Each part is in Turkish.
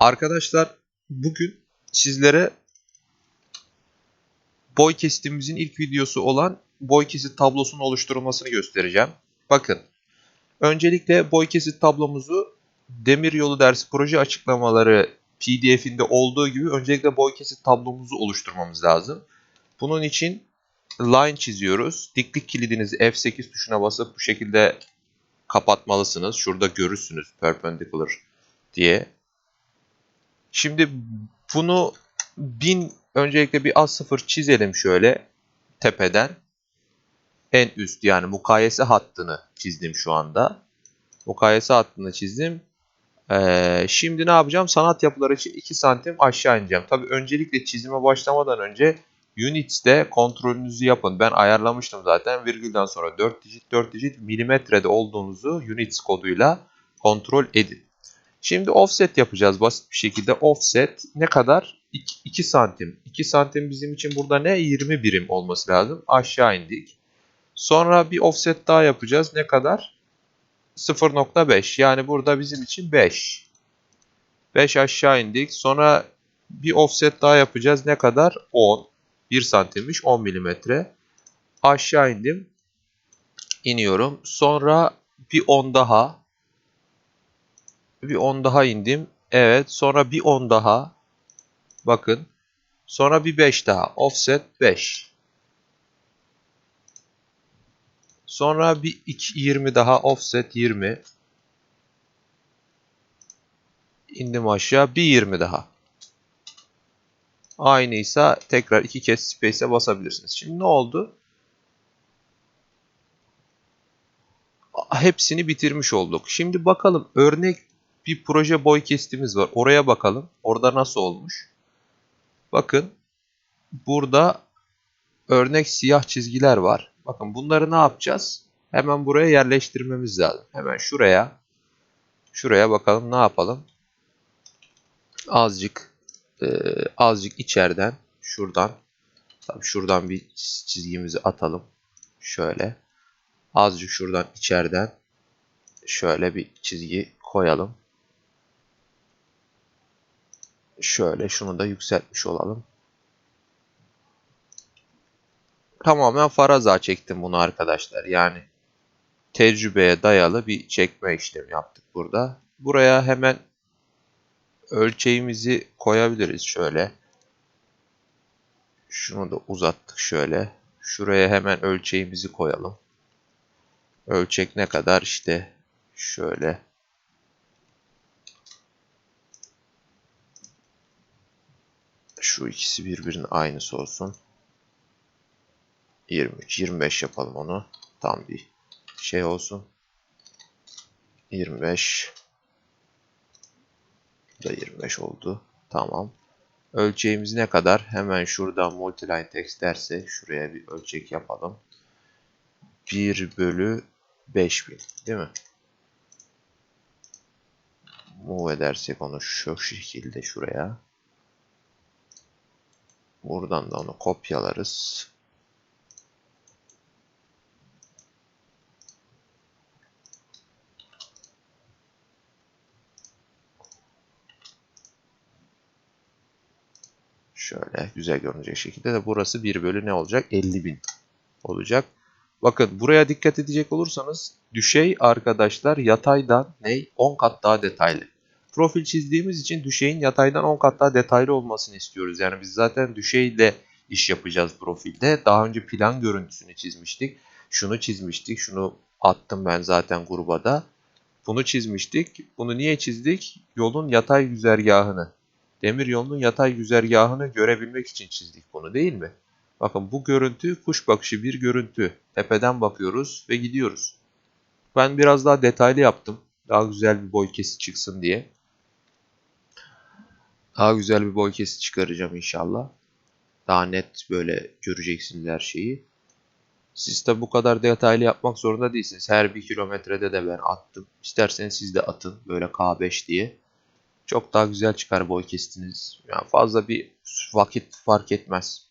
Arkadaşlar bugün sizlere boy kesitimizin ilk videosu olan boy kesit tablosunun oluşturulmasını göstereceğim. Bakın öncelikle boy kesit tablomuzu Demiryolu dersi proje açıklamaları pdf'inde olduğu gibi öncelikle boy kesit tablomuzu oluşturmamız lazım. Bunun için line çiziyoruz. Diklik kilidinizi F8 tuşuna basıp bu şekilde kapatmalısınız. Şurada görürsünüz perpendicular diye. Şimdi bunu bin öncelikle bir A0 çizelim şöyle tepeden. En üst yani mukayese hattını çizdim şu anda. Mukayese hattını çizdim. Ee, şimdi ne yapacağım? Sanat yapıları için 2 santim aşağı ineceğim. Tabi öncelikle çizime başlamadan önce Units'te kontrolünüzü yapın. Ben ayarlamıştım zaten. Virgülden sonra 4 digit 4 digit milimetrede olduğunuzu Units koduyla kontrol edin. Şimdi offset yapacağız basit bir şekilde. Offset ne kadar? 2, 2 santim. 2 santim bizim için burada ne? 20 birim olması lazım. Aşağı indik. Sonra bir offset daha yapacağız. Ne kadar? 0.5. Yani burada bizim için 5. 5 aşağı indik. Sonra bir offset daha yapacağız. Ne kadar? 10. 1 santimmiş. 10 milimetre. Aşağı indim. İniyorum. Sonra bir 10 daha. Bir 10 daha indim. Evet. Sonra bir 10 daha. Bakın. Sonra bir 5 daha. Offset 5. Sonra bir 2, 20 daha. Offset 20. İndim aşağı. Bir 20 daha. Aynıysa tekrar iki kez space'e basabilirsiniz. Şimdi ne oldu? Hepsini bitirmiş olduk. Şimdi bakalım örnek bir proje boy kestimiz var. Oraya bakalım. Orada nasıl olmuş? Bakın burada örnek siyah çizgiler var. Bakın bunları ne yapacağız? Hemen buraya yerleştirmemiz lazım. Hemen şuraya şuraya bakalım ne yapalım? Azıcık e, azıcık içeriden şuradan tabii şuradan bir çizgimizi atalım. Şöyle. Azıcık şuradan içeriden şöyle bir çizgi koyalım. Şöyle şunu da yükseltmiş olalım. Tamamen faraza çektim bunu arkadaşlar. Yani tecrübeye dayalı bir çekme işlemi yaptık burada. Buraya hemen ölçeğimizi koyabiliriz şöyle. Şunu da uzattık şöyle. Şuraya hemen ölçeğimizi koyalım. Ölçek ne kadar? İşte şöyle. Şu ikisi birbirinin aynısı olsun. 23, 25 yapalım onu. Tam bir şey olsun. 25 Bu da 25 oldu. Tamam. Ölçeğimiz ne kadar? Hemen şuradan multiline text derse şuraya bir ölçek yapalım. 1 bölü 5000 değil mi? Move edersek onu şu şekilde şuraya. Buradan da onu kopyalarız. Şöyle güzel görünecek şekilde de burası 1 bölü ne olacak? 50.000 olacak. Bakın buraya dikkat edecek olursanız düşey arkadaşlar yataydan ne? 10 kat daha detaylı. Profil çizdiğimiz için düşeyin yataydan 10 kat daha detaylı olmasını istiyoruz. Yani biz zaten düşeyle iş yapacağız profilde. Daha önce plan görüntüsünü çizmiştik. Şunu çizmiştik. Şunu attım ben zaten gruba Bunu çizmiştik. Bunu niye çizdik? Yolun yatay güzergahını demir yolunun yatay güzergahını görebilmek için çizdik bunu değil mi? Bakın bu görüntü kuş bakışı bir görüntü. Tepeden bakıyoruz ve gidiyoruz. Ben biraz daha detaylı yaptım. Daha güzel bir boy kesi çıksın diye. Daha güzel bir boy kesi çıkaracağım inşallah. Daha net böyle göreceksiniz her şeyi. Siz de bu kadar detaylı yapmak zorunda değilsiniz. Her bir kilometrede de ben attım. İsterseniz siz de atın böyle K5 diye. Çok daha güzel çıkar boy kestiniz. Yani fazla bir vakit fark etmez.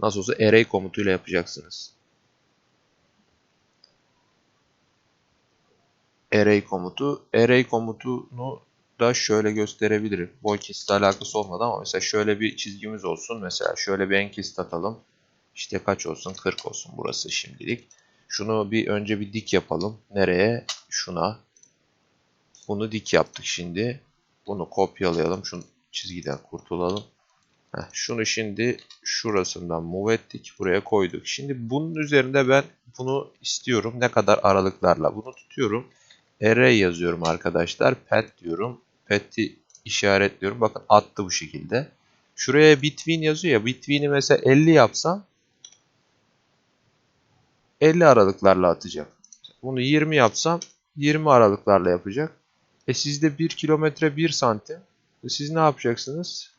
Nasıl olsa array komutuyla yapacaksınız. Array komutu. Array komutunu da şöyle gösterebilirim. Boy kesitle alakası olmadı ama mesela şöyle bir çizgimiz olsun. Mesela şöyle bir en kesit atalım. İşte kaç olsun? 40 olsun burası şimdilik. Şunu bir önce bir dik yapalım. Nereye? Şuna. Bunu dik yaptık şimdi. Bunu kopyalayalım. Şu çizgiden kurtulalım. Heh, şunu şimdi şurasından move ettik. Buraya koyduk. Şimdi bunun üzerinde ben bunu istiyorum. Ne kadar aralıklarla. Bunu tutuyorum. Array yazıyorum arkadaşlar. Pet diyorum. Pet'i işaretliyorum. Bakın attı bu şekilde. Şuraya between yazıyor ya. Between'i mesela 50 yapsam 50 aralıklarla atacak. Bunu 20 yapsam 20 aralıklarla yapacak. E sizde 1 kilometre 1 santim. E siz ne yapacaksınız?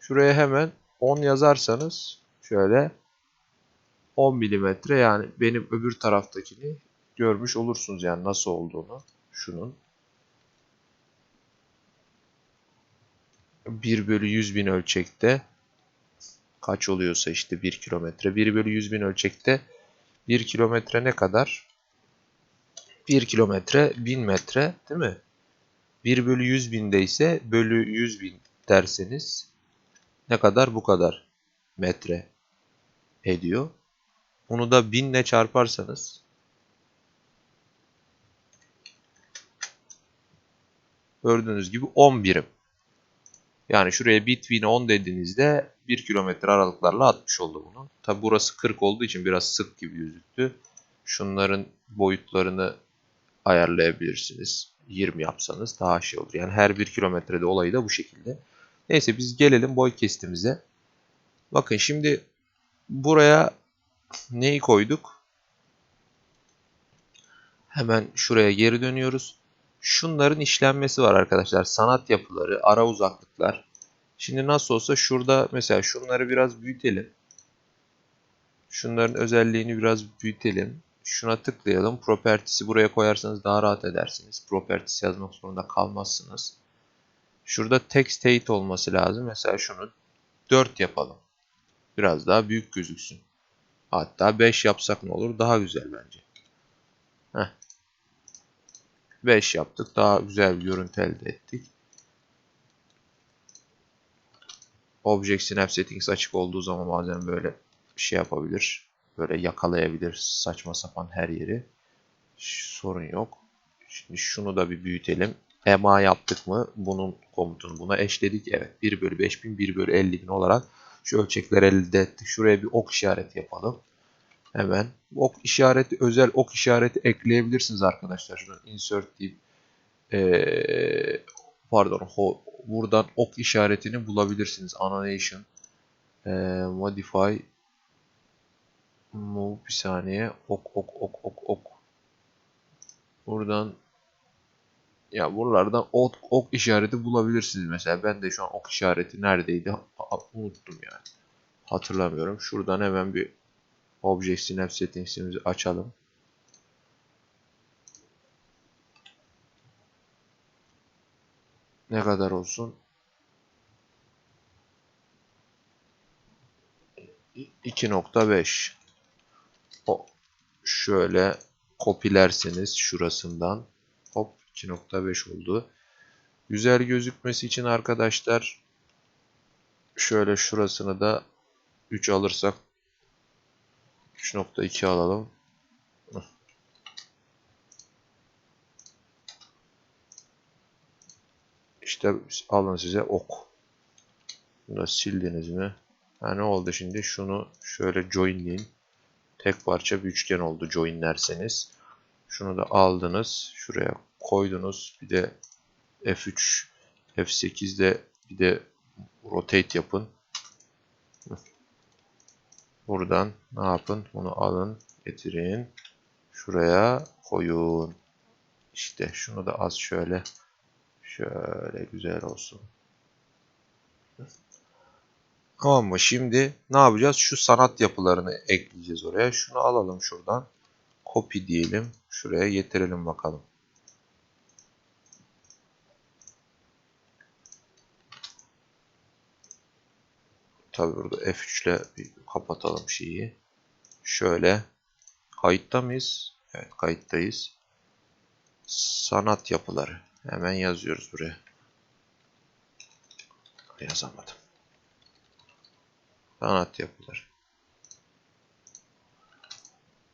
Şuraya hemen 10 yazarsanız şöyle 10 milimetre yani benim öbür taraftakini görmüş olursunuz yani nasıl olduğunu şunun. 1 bölü 100 bin ölçekte kaç oluyorsa işte 1 kilometre. 1 bölü 100 bin ölçekte 1 kilometre ne kadar? 1 kilometre 1000 metre değil mi? 1 bölü 100 binde ise bölü 100 bin derseniz ne kadar? Bu kadar metre ediyor. Bunu da 1000 ile çarparsanız gördüğünüz gibi 10 birim. Yani şuraya between 10 dediğinizde 1 kilometre aralıklarla atmış oldu bunu. Tabi burası 40 olduğu için biraz sık gibi gözüktü. Şunların boyutlarını ayarlayabilirsiniz. 20 yapsanız daha şey olur. Yani her 1 kilometrede olayı da bu şekilde. Neyse biz gelelim boy kestimize. Bakın şimdi buraya neyi koyduk? Hemen şuraya geri dönüyoruz. Şunların işlenmesi var arkadaşlar. Sanat yapıları, ara uzaklıklar. Şimdi nasıl olsa şurada mesela şunları biraz büyütelim. Şunların özelliğini biraz büyütelim. Şuna tıklayalım. Properties'i buraya koyarsanız daha rahat edersiniz. Properties yazmak zorunda kalmazsınız. Şurada text state olması lazım. Mesela şunu 4 yapalım. Biraz daha büyük gözüksün. Hatta 5 yapsak ne olur? Daha güzel bence. Heh. 5 yaptık. Daha güzel bir görüntü elde ettik. Object Snap Settings açık olduğu zaman bazen böyle şey yapabilir. Böyle yakalayabilir saçma sapan her yeri. Sorun yok. Şimdi şunu da bir büyütelim. EMA yaptık mı? Bunun komutunu buna eşledik. Evet 1 bölü 5000 1 bölü 50.000 olarak şu ölçekleri elde ettik. Şuraya bir ok işareti yapalım. Hemen ok işareti özel ok işareti ekleyebilirsiniz arkadaşlar. Şunu insert deyip ee, pardon ho, buradan ok işaretini bulabilirsiniz. Animation ee, modify move bir saniye ok ok ok ok ok buradan ya buralardan ok, ok işareti bulabilirsiniz mesela. Ben de şu an ok işareti neredeydi unuttum yani. Hatırlamıyorum. Şuradan hemen bir Object Snap Settings'imizi açalım. Ne kadar olsun? 2.5 O şöyle kopilerseniz şurasından hop 2.5 oldu. Güzel gözükmesi için arkadaşlar şöyle şurasını da 3 alırsak 3.2 alalım. İşte alın size ok. Bunu da sildiniz mi? Ha ne oldu şimdi? Şunu şöyle joinleyin. Tek parça bir üçgen oldu joinlerseniz. Şunu da aldınız. Şuraya koydunuz. Bir de F3, F8'de bir de rotate yapın. Buradan ne yapın? Bunu alın, getirin. Şuraya koyun. İşte şunu da az şöyle şöyle güzel olsun. Tamam mı? Şimdi ne yapacağız? Şu sanat yapılarını ekleyeceğiz oraya. Şunu alalım şuradan. Copy diyelim. Şuraya getirelim bakalım. Tabi burada F3 ile kapatalım şeyi. Şöyle. Kayıtta mıyız? Evet kayıttayız. Sanat yapıları. Hemen yazıyoruz buraya. Yazamadım. Sanat yapıları.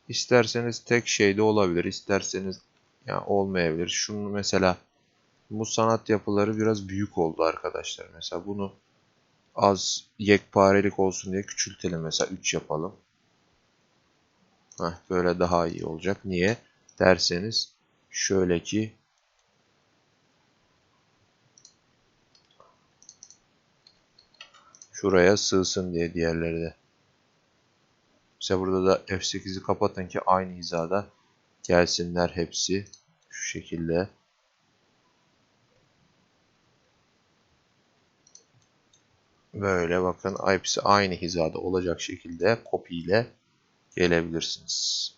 İsterseniz tek şey de olabilir. isterseniz ya olmayabilir. Şunu mesela bu sanat yapıları biraz büyük oldu arkadaşlar. Mesela bunu az yekparelik olsun diye küçültelim. Mesela 3 yapalım. Heh, böyle daha iyi olacak. Niye? Derseniz şöyle ki şuraya sığsın diye diğerleri de. Mesela burada da F8'i kapatın ki aynı hizada gelsinler hepsi şu şekilde. Böyle bakın hepsi aynı hizada olacak şekilde copy ile gelebilirsiniz.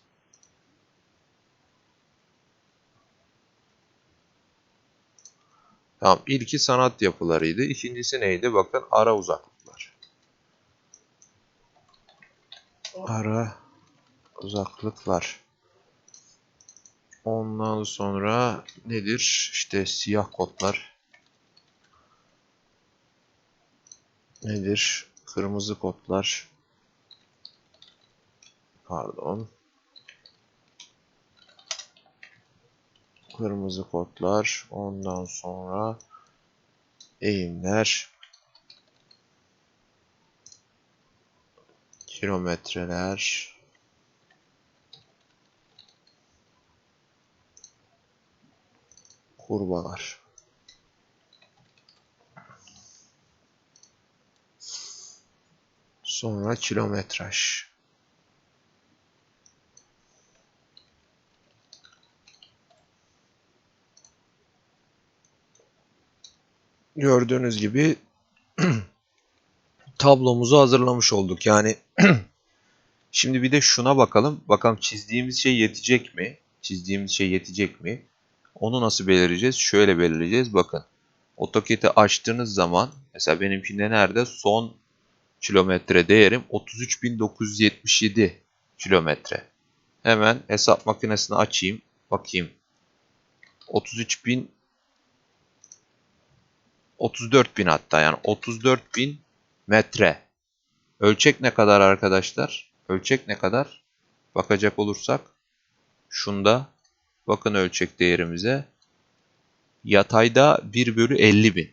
Tamam ilki sanat yapılarıydı. İkincisi neydi? Bakın ara uzaklıklar. Ara uzaklıklar. Ondan sonra nedir? İşte siyah kodlar. Nedir? Kırmızı kodlar. Pardon. Kırmızı kodlar. Ondan sonra eğimler. Kilometreler. Kurbalar. Sonra kilometraj. Gördüğünüz gibi tablomuzu hazırlamış olduk. Yani şimdi bir de şuna bakalım. Bakalım çizdiğimiz şey yetecek mi? Çizdiğimiz şey yetecek mi? Onu nasıl belirleyeceğiz? Şöyle belirleyeceğiz. Bakın. AutoCAD'i açtığınız zaman mesela benimkinde nerede? Son kilometre değerim 33.977 kilometre. Hemen hesap makinesini açayım. Bakayım. 33.000 34.000 hatta yani 34.000 metre. Ölçek ne kadar arkadaşlar? Ölçek ne kadar? Bakacak olursak şunda bakın ölçek değerimize. Yatayda 1 bölü 50 bin.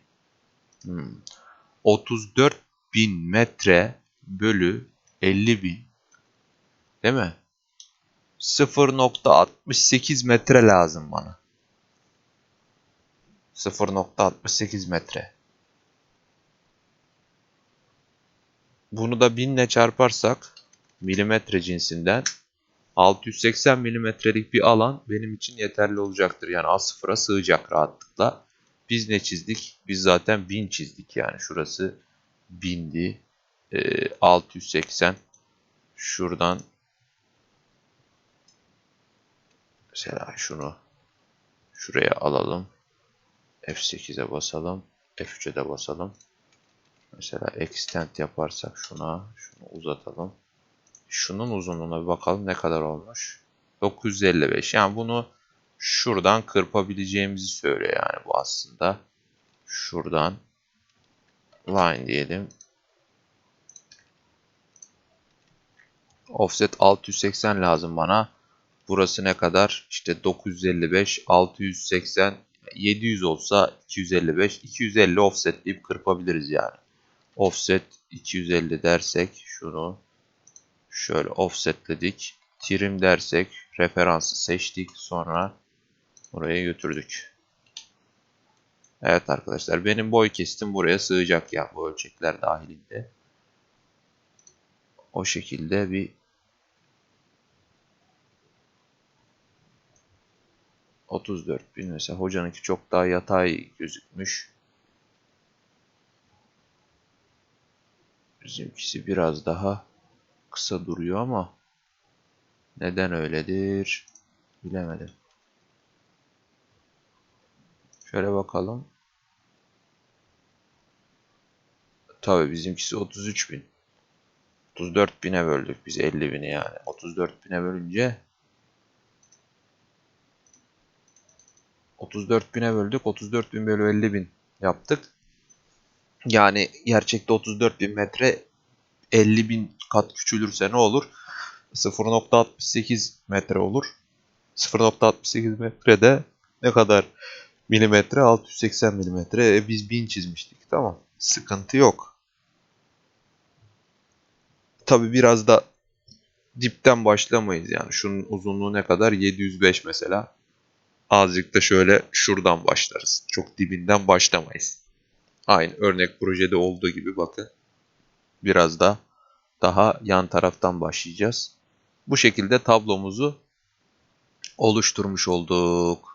Hmm. 34 bin metre bölü 50 bin. Değil mi? 0.68 metre lazım bana. 0.68 metre. Bunu da 1000 ile çarparsak milimetre cinsinden 680 milimetrelik bir alan benim için yeterli olacaktır. Yani A0'a sığacak rahatlıkla. Biz ne çizdik? Biz zaten 1000 çizdik yani. Şurası 1000'di. E, 680 şuradan mesela şunu şuraya alalım. F8'e basalım. F3'e de basalım. Mesela extend yaparsak şuna, şunu uzatalım. Şunun uzunluğuna bir bakalım ne kadar olmuş. 955. Yani bunu şuradan kırpabileceğimizi söylüyor yani bu aslında. Şuradan line diyelim. Offset 680 lazım bana. Burası ne kadar? İşte 955, 680, 700 olsa 255, 250 offset deyip kırpabiliriz yani. Offset 250 dersek şunu şöyle offsetledik. Trim dersek referansı seçtik. Sonra buraya götürdük. Evet arkadaşlar benim boy kestim buraya sığacak ya bu ölçekler dahilinde. O şekilde bir ...34 bin mesela hocanınki çok daha yatay gözükmüş. Bizimkisi biraz daha kısa duruyor ama neden öyledir bilemedim. Şöyle bakalım. Tabii bizimkisi 33 bin. 34 bine böldük biz 50 bini yani. 34 bine bölünce 34.000'e böldük. 34.000 bölü 50.000 yaptık. Yani gerçekte 34.000 metre 50.000 kat küçülürse ne olur? 0.68 metre olur. 0.68 metrede ne kadar milimetre? 680 milimetre. E, biz 1000 çizmiştik. Tamam. Sıkıntı yok. Tabi biraz da dipten başlamayız yani. Şunun uzunluğu ne kadar? 705 mesela. Azıcık da şöyle şuradan başlarız. Çok dibinden başlamayız. Aynı örnek projede olduğu gibi bakın. Biraz da daha yan taraftan başlayacağız. Bu şekilde tablomuzu oluşturmuş olduk.